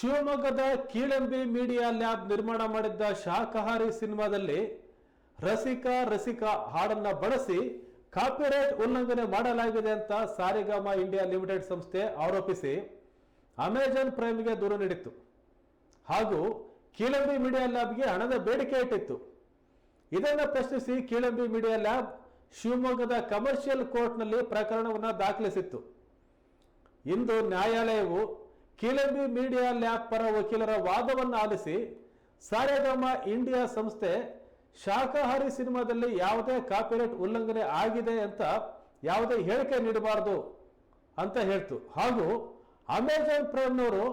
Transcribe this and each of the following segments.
ಶಿವಮೊಗ್ಗದ ಕೀಳಂಬಿ media lab ನಿರ್ಮಾಣ ಮಾಡಿದ್ದ ಶಾಖಹಾರಿ ಸಿನಿಮಾದಲ್ಲಿ ರಸಿಕಾ ರಸಿಕಾ ಹಾಡನ್ನ ಬಳಸಿ ಕಾಪಿರೈಟ್ ಉಲ್ಲಂಘನೆ ಮಾಡಲಾಗಿದೆ ಅಂತ ಸಾರಿಗಾಮ ಇಂಡಿಯಾ ಲಿಮಿಟೆಡ್ ಸಂಸ್ಥೆ ಆರೋಪಿಸಿ ಅಮೆಜಾನ್ ಪ್ರೈಮ್ಗೆ ದೂರು ನೀಡಿತ್ತು. ಹಾಗೂ ಕೀಳಂಬಿ ಮೀಡಿಯಾ ಲ್ಯಾಬ್ಗೆ ಹಣದ ಬೇಡಿಕೆ ಇಟ್ಟಿತ್ತು. ಇದನ್ನು ಪ್ರಶ್ನಿಸಿ ಕೀಳಂಬಿ ಮೀಡಿಯಾ ಲ್ಯಾಬ್ ಶಿವಮೊಗ್ಗದ ಕಮರ್ಷಿಯಲ್ ಕೋರ್ಟ್ನಲ್ಲಿ ಪ್ರಕರಣವನ್ನು ದಾಖಲಿಸಿತ್ತು. ಇಂದು ನ್ಯಾಯಾಲಯವು ಕೀಳಂಬಿ ಮೀಡಿಯಾ ಲ್ಯಾಬ್ ಪರ ವಕೀಲರ ವಾದವನ್ನು ಆಲಿಸಿ ಸಾರೆಗಾಮ ಇಂಡಿಯಾ ಸಂಸ್ಥೆ ಶಾಖಾಹಾರಿ ಸಿನಿಮಾದಲ್ಲಿ ಯಾವುದೇ ಕಾಪಿರೈಟ್ ಉಲ್ಲಂಘನೆ ಆಗಿದೆ ಅಂತ ಯಾವುದೇ ಹೇಳಿಕೆ ನೀಡಬಾರದು ಅಂತ ಹೇಳ್ತು. ಹಾಗೂ ಅಮೆಜಾನ್ ಪ್ರೈಮ್ನವರು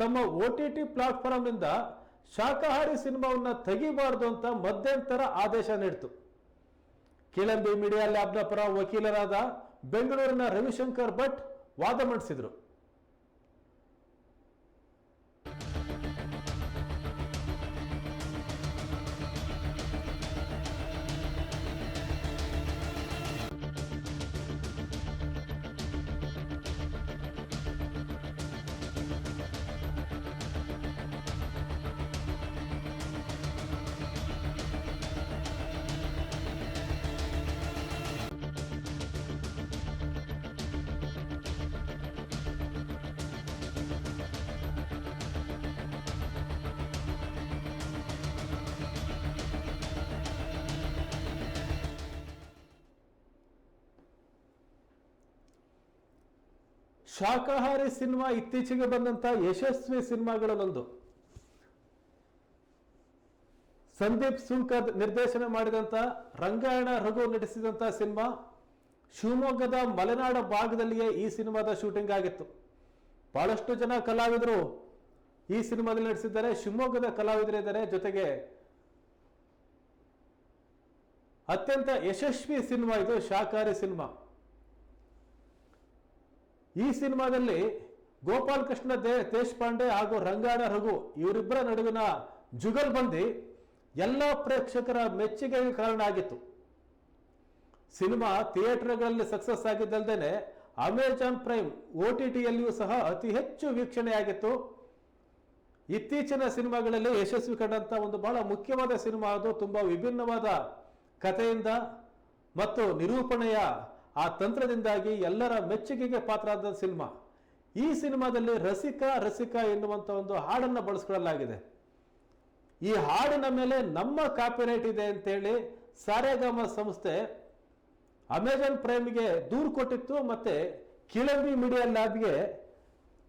ತಮ್ಮ ಒ ಟಿ ಟಿ ಪ್ಲಾಟ್ಫಾರ್ಮ್ನಿಂದ ಶಾಖಾಹಾರಿ ಸಿನಿಮಾವನ್ನು ತೆಗಿಬಾರದು ಅಂತ ಮಧ್ಯಂತರ ಆದೇಶ ನೀಡಿತು. ಕಿಳಂಬಿ ಮೀಡಿಯಾ ಲ್ಯಾಬ್ನ ಪರ ವಕೀಲರಾದ ಬೆಂಗಳೂರಿನ ರವಿಶಂಕರ್ ಭಟ್ ವಾದ ಮಂಡಿಸಿದರು. ಶಾಕಾಹಾರಿ ಸಿನಿಮಾ ಇತ್ತೀಚೆಗೆ ಬಂದಂತ ಯಶಸ್ವಿ ಸಿನಿಮಾಗಳಲ್ಲೊಂದು. ಸಂದೀಪ್ ಸುಂಕರ್ ನಿರ್ದೇಶನ ಮಾಡಿದಂತ ರಂಗಾಯಣ ರಘು ನಟಿಸಿದಂತ ಸಿನಿಮಾ ಶಿವಮೊಗ್ಗದ ಮಲೆನಾಡ ಭಾಗದಲ್ಲಿಯೇ ಈ ಸಿನಿಮಾದ ಶೂಟಿಂಗ್ ಆಗಿತ್ತು. ಬಹಳಷ್ಟು ಜನ ಕಲಾವಿದರು ಈ ಸಿನಿಮಾದಲ್ಲಿ ನಟಿಸಿದ್ದಾರೆ, ಶಿವಮೊಗ್ಗದ ಕಲಾವಿದರಿದ್ದಾರೆ ಜೊತೆಗೆ ಅತ್ಯಂತ ಯಶಸ್ವಿ ಸಿನಿಮಾ ಇದು ಶಾಕಾರಿ ಸಿನಿಮಾ. ಈ ಸಿನಿಮಾದಲ್ಲಿ ಗೋಪಾಲ್ ಕೃಷ್ಣ, ದೇ, ದೇಶಪಾಂಡೆ ಹಾಗೂ ರಂಗಾಣ ರಘು ಇವರಿಬ್ಬರ ನಡುವಿನ ಜುಗಲ್ ಬಂದಿ ಎಲ್ಲ ಪ್ರೇಕ್ಷಕರ ಮೆಚ್ಚುಗೆಗೆ ಕಾರಣ ಆಗಿತ್ತು. ಸಿನಿಮಾ ಥಿಯೇಟರ್ಗಳಲ್ಲಿ ಸಕ್ಸಸ್ ಆಗಿದ್ದಲ್ದೇನೆ ಅಮೆಜಾನ್ ಪ್ರೈಮ್, ಒ ಟಿ ಟಿಯಲ್ಲಿಯೂ ಸಹ ಅತಿ ಹೆಚ್ಚು ವೀಕ್ಷಣೆಯಾಗಿತ್ತು. ಇತ್ತೀಚಿನ ಸಿನಿಮಾಗಳಲ್ಲಿ ಯಶಸ್ವಿ ಕಂಡಂತ ಒಂದು ಬಹಳ ಮುಖ್ಯವಾದ ಸಿನಿಮಾ ಅದು, ತುಂಬಾ ವಿಭಿನ್ನವಾದ ಕಥೆಯಿಂದ ಮತ್ತು ನಿರೂಪಣೆಯ ಆ ತಂತ್ರದಿಂದಾಗಿ ಎಲ್ಲರ ಮೆಚ್ಚುಗೆಗೆ ಪಾತ್ರ ಆದ ಸಿನಿಮಾ. ಈ ಸಿನಿಮಾದಲ್ಲಿ ರಸಿಕಾ ರಸಿಕಾ ಎನ್ನುವಂಥ ಒಂದು ಹಾಡನ್ನು ಬಳಸ್ಕೊಳ್ಳಲಾಗಿದೆ. ಈ ಹಾಡಿನ ಮೇಲೆ ನಮ್ಮ ಕಾಪಿರೈಟ್ ಇದೆ ಅಂತೇಳಿ ಸಾರೇಗಾಮ ಸಂಸ್ಥೆ ಅಮೆಜಾನ್ ಪ್ರೈಮ್ಗೆ ದೂರು ಕೊಟ್ಟಿತ್ತು ಮತ್ತೆ ಕಿಳಂಬಿ ಮೀಡಿಯಾ ಲ್ಯಾಬ್ಗೆ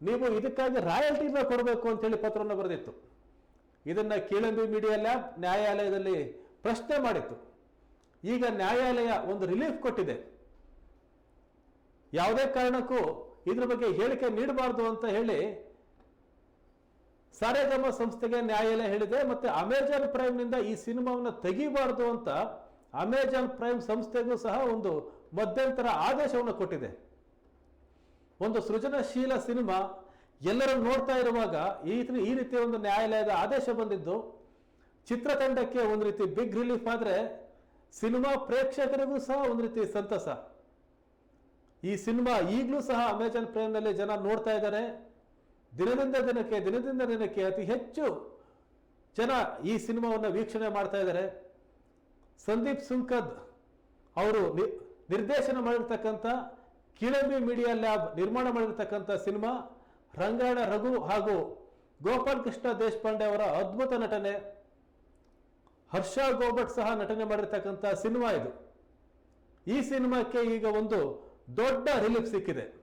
ನೀವು ಇದಕ್ಕಾಗಿ ರಾಯಲ್ಟಿನ ಕೊಡಬೇಕು ಅಂತೇಳಿ ಪತ್ರವನ್ನು ಬರೆದಿತ್ತು. ಇದನ್ನ ಕಿಳಂಬಿ ಮೀಡಿಯಾ ಲ್ಯಾಬ್ ನ್ಯಾಯಾಲಯದಲ್ಲಿ ಪ್ರಶ್ನೆ ಮಾಡಿತ್ತು. ಈಗ ನ್ಯಾಯಾಲಯ ಒಂದು ರಿಲೀಫ್ ಕೊಟ್ಟಿದೆ. ಯಾವುದೇ ಕಾರಣಕ್ಕೂ ಇದ್ರ ಬಗ್ಗೆ ಹೇಳಿಕೆ ನೀಡಬಾರ್ದು ಅಂತ ಹೇಳಿ ಸಾರೇಗಮ ಸಂಸ್ಥೆಗೆ ನ್ಯಾಯಾಲಯ ಹೇಳಿದೆ ಮತ್ತೆ ಅಮೆಜಾನ್ ಪ್ರೈಮ್ನಿಂದ ಈ ಸಿನಿಮಾವನ್ನು ತೆಗಿಬಾರ್ದು ಅಂತ ಅಮೆಜಾನ್ ಪ್ರೈಮ್ ಸಂಸ್ಥೆಗೂ ಸಹ ಒಂದು ಮಧ್ಯಂತರ ಆದೇಶವನ್ನು ಕೊಟ್ಟಿದೆ. ಒಂದು ಸೃಜನಶೀಲ ಸಿನಿಮಾ ಎಲ್ಲರೂ ನೋಡ್ತಾ ಇರುವಾಗ ಈ ರೀತಿ- ಈ ರೀತಿಯ ಒಂದು ನ್ಯಾಯಾಲಯದ ಆದೇಶ ಬಂದಿದ್ದು, ಚಿತ್ರತಂಡಕ್ಕೆ ಒಂದು ರೀತಿ ಬಿಗ್ ರಿಲೀಫ್ ಆದರೆ ಸಿನಿಮಾ ಪ್ರೇಕ್ಷಕರಿಗೂ ಸಹ ಒಂದು ರೀತಿ ಸಂತಸ. ಈ ಸಿನಿಮಾ ಈಗಲೂ ಸಹ ಅಮೆಜಾನ್ ಪ್ರೈಮ್ನಲ್ಲಿ ಜನ ನೋಡ್ತಾ ಇದ್ದಾರೆ. ದಿನದಿಂದ ದಿನಕ್ಕೆ ದಿನದಿಂದ ದಿನಕ್ಕೆ ಅತಿ ಹೆಚ್ಚು ಜನ ಈ ಸಿನಿಮಾವನ್ನು ವೀಕ್ಷಣೆ ಮಾಡ್ತಾ ಇದ್ದಾರೆ. ಸಂದೀಪ್ ಸುಂಕದ್ ಅವರು ನಿರ್ದೇಶನ ಮಾಡಿರ್ತಕ್ಕಂಥ ಕಿಳಂಬಿ ಮೀಡಿಯಾ ಲ್ಯಾಬ್ ನಿರ್ಮಾಣ ಮಾಡಿರ್ತಕ್ಕಂಥ ಸಿನಿಮಾ ರಂಗಾಯಣ ರಘು ಹಾಗೂ ಗೋಪಾಲ್ ಕೃಷ್ಣ ದೇಶಪಾಂಡೆ ಅವರ ಅದ್ಭುತ ನಟನೆ, ಹರ್ಷ ಗೋಬಟ್ ಸಹ ನಟನೆ ಮಾಡಿರ್ತಕ್ಕಂಥ ಸಿನಿಮಾ ಇದು. ಈ ಸಿನಿಮಾಕ್ಕೆ ಈಗ ಒಂದು ದೊಡ್ಡ ರಿಲೀಫ್ ಸಿಕ್ಕಿದೆ.